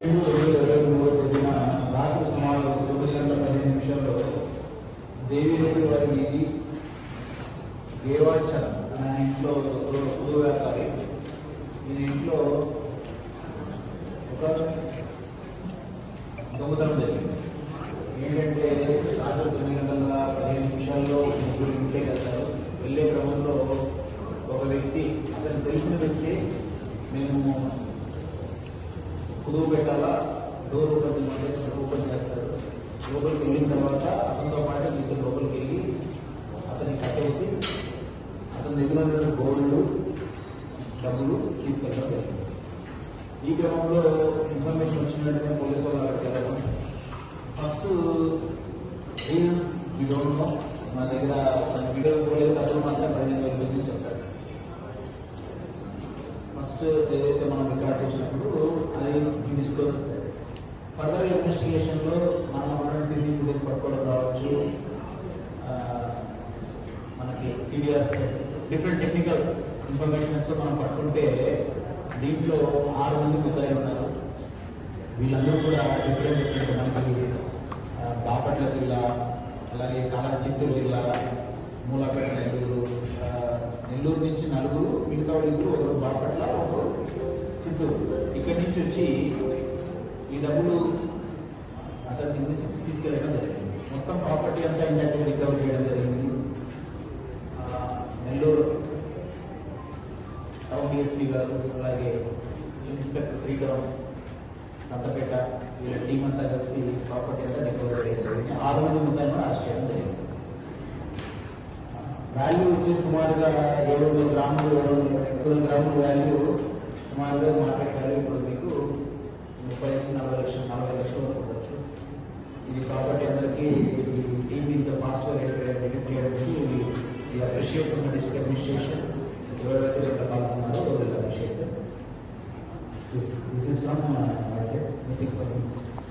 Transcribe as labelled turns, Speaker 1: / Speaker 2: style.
Speaker 1: రెండు వేల ఇరవై తేదీన రాత్రి సుమారు తొమ్మిది గంటల పదిహేను నిమిషాల్లో దేవిరెడ్డి వారి వీధి దేవాచల్ అనే ఇంట్లో పుదు వ్యాపారి ఈయన ఇంట్లో ఒక దొంగతనం జరిగింది ఏంటంటే రాత్రి తొమ్మిది గంటల పదిహేను నిమిషాల్లో ముగ్గురు ఇంట్లోకి వెళ్తారు వెళ్ళే క్రమంలో ఒక వ్యక్తి అతనికి తెలిసిన వ్యక్తి మేము కుదువు పెట్టాలా? డోర్ ఓపెన్ చేయమంటే ఓపెన్ చేస్తాడు లోపలికి వెళ్ళిన తర్వాత అతనితో పాటు ఇద్దరు లోపలికి వెళ్ళి అతన్ని కట్టేసి అతని దగ్గర ఉన్న గోల్డ్ డబ్బులు తీసుకెళ్ళడం జరిగింది. ఈ క్రమంలో ఇన్ఫర్మేషన్ వచ్చిన వెంటనే పోలీసు వాళ్ళు అక్కడికి వెళ్ళడం. First reels we don't know మా దగ్గర మన వీడియో పోలేదు కథలు మాత్రం పదిహేను వేల మంది చెప్పాడు. ఫస్ట్ ఏదైతే మనం రికార్డ్ చేసినప్పుడు మనకి డిఫరెంట్ టెక్నికల్ ఇన్ఫర్మేషన్స్తో మనం పట్టుకుంటే దీంట్లో ఆరు మంది ముద్దాయి ఉన్నారు. వీళ్ళందరూ కూడా డిఫరెంట్ డిఫరెంట్ మనకి బాపట్ల జిల్లా అలాగే కళా చిత్తూరు జిల్లా మూలపేట నెల్లూరు నెల్లూరు నుంచి నలుగురు మిగతా వాళ్ళు ఒకరు బాపట్ల ఒకరు చిత్తూరు. ఇక్కడి నుంచి వచ్చి ఈ డబ్బులు అతని నుంచి తీసుకెళ్ళడం జరిగింది. మొత్తం ప్రాపర్టీ అంతా ఇంకా రికవర్ చేయడం జరిగింది. డిఎస్పీ గారు అలాగే ఇన్స్పెక్టర్ శ్రీకరం సంతపేట వీళ్ళ టీం అంతా కలిసి ప్రాపర్టీ అంతా రికవర్ చేసింది ఆరు మంది ముద్దాయిని కూడా అరెస్ట్ చేయడం జరిగింది. వాల్యూ వచ్చి సుమారుగా ఏడు వందల గ్రాములు ఏడు వందల ఏడు గ్రాముల వాల్యూ సుమారుగా మార్కెట్ వాల్యూ ఇప్పుడు మీకు ముప్పై నలభై లక్షలు నలభై లక్షలు వరకు ఉండొచ్చు. ఇది ప్రాపర్టీ అందరికీ టీం ఇంత ఫాస్ట్గా రిటర్న్ చేయడానికి ఇది అప్రిషియేట్ ఉన్న district administration Joyavati Chakrapal Kumar Govinda Abhishek. This, this is from uh, myself, Nitik Parmit.